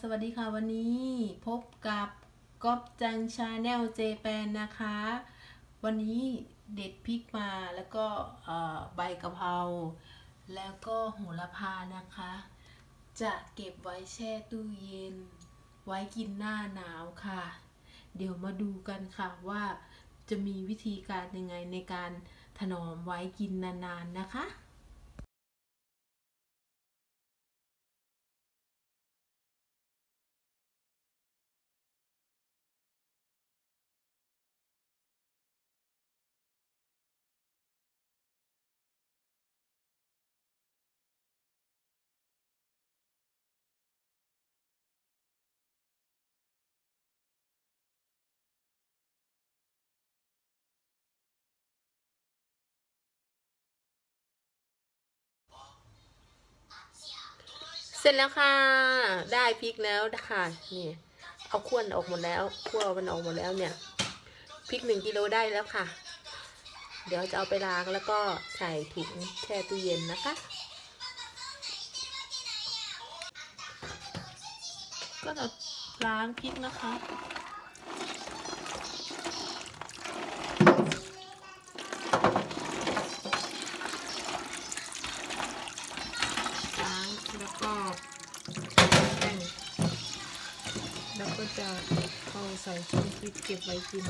สวัสดีค่ะวันนี้พบกับก๊อฟจังชาแนลเจแปนนะคะ วันนี้เด็ดพริกมาแล้วก็ใบกะเพราแล้วก็โหระพานะคะ จะเก็บไว้แช่ตู้เย็น ไว้กินหน้าหนาวค่ะ เดี๋ยวมาดูกันค่ะว่าจะมีวิธีการยังไงในการถนอมไว้กินนานๆนะคะ ร็จแล้วค่ะ ได้พริกแล้วค่ะนี่เอาข้วนออกหมดแล้วขั้วมันออกหมดแล้วเนี่ยพริกหนึ่งกิโลได้แล้วค่ะ เดี๋ยวจะเอาไปล้างแล้วก็ใส่ถุงแช่ตู้เย็นนะคะ ก็จะล้างพริกนะคะ ล้างแล้ว ก็แป้งแล้วก็จะเข้าใส่ช่องฟิตเก็บไว้กิน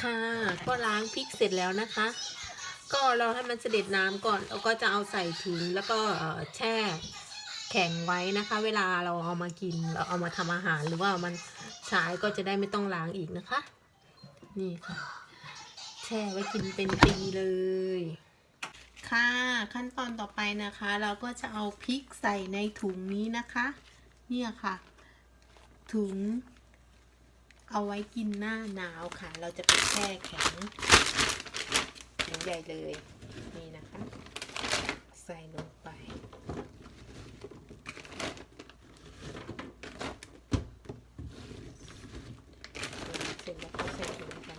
ค่ะก็ล้างพริกเสร็จแล้วนะคะ ก็เรอให้มันเสด็จน้ำก่อนแล้วก็จะเอาใส่ถุงแล้วก็แช่แข็งไว้นะคะ เวลาเราเอามากินเราเอามาทำอาหารหรือว่ามันใช้ก็จะได้ไม่ต้องล้างอีกนะคะ นี่ค่ะ แช่ไว้กินเป็นปีเลย ค่ะขั้นตอนต่อไปนะคะ เราก็จะเอาพริกใส่ในถุงนี้นะคะ เนี่ยค่ะ ถุง เอาไว้กินหน้าหนาวค่ะ เราจะไปแช่แข็ง ใหญ่เลย นี่นะคะ ใส่ลงไป เสร็จแล้วก็ใส่ถุงไป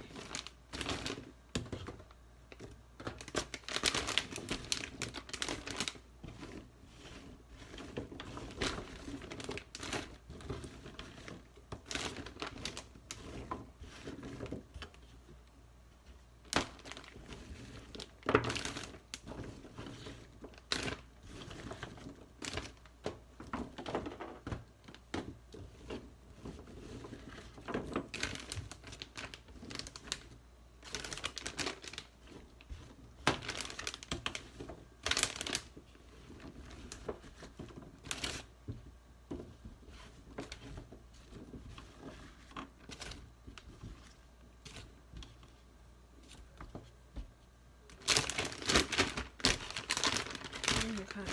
นี่ ค่ะ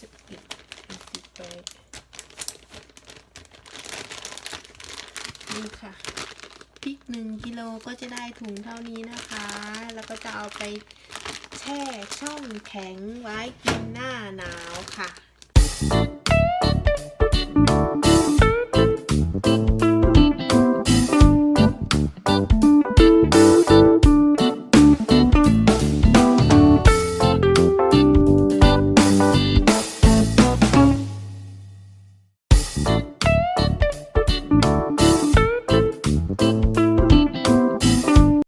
จะปิดให้ปิดไปนี่ค่ะพริกหนึ่งกิโลก็จะได้ถุงเท่านี้นะคะ แล้วก็จะเอาไปแช่ช่องแข็งไว้กินหน้าหนาวค่ะ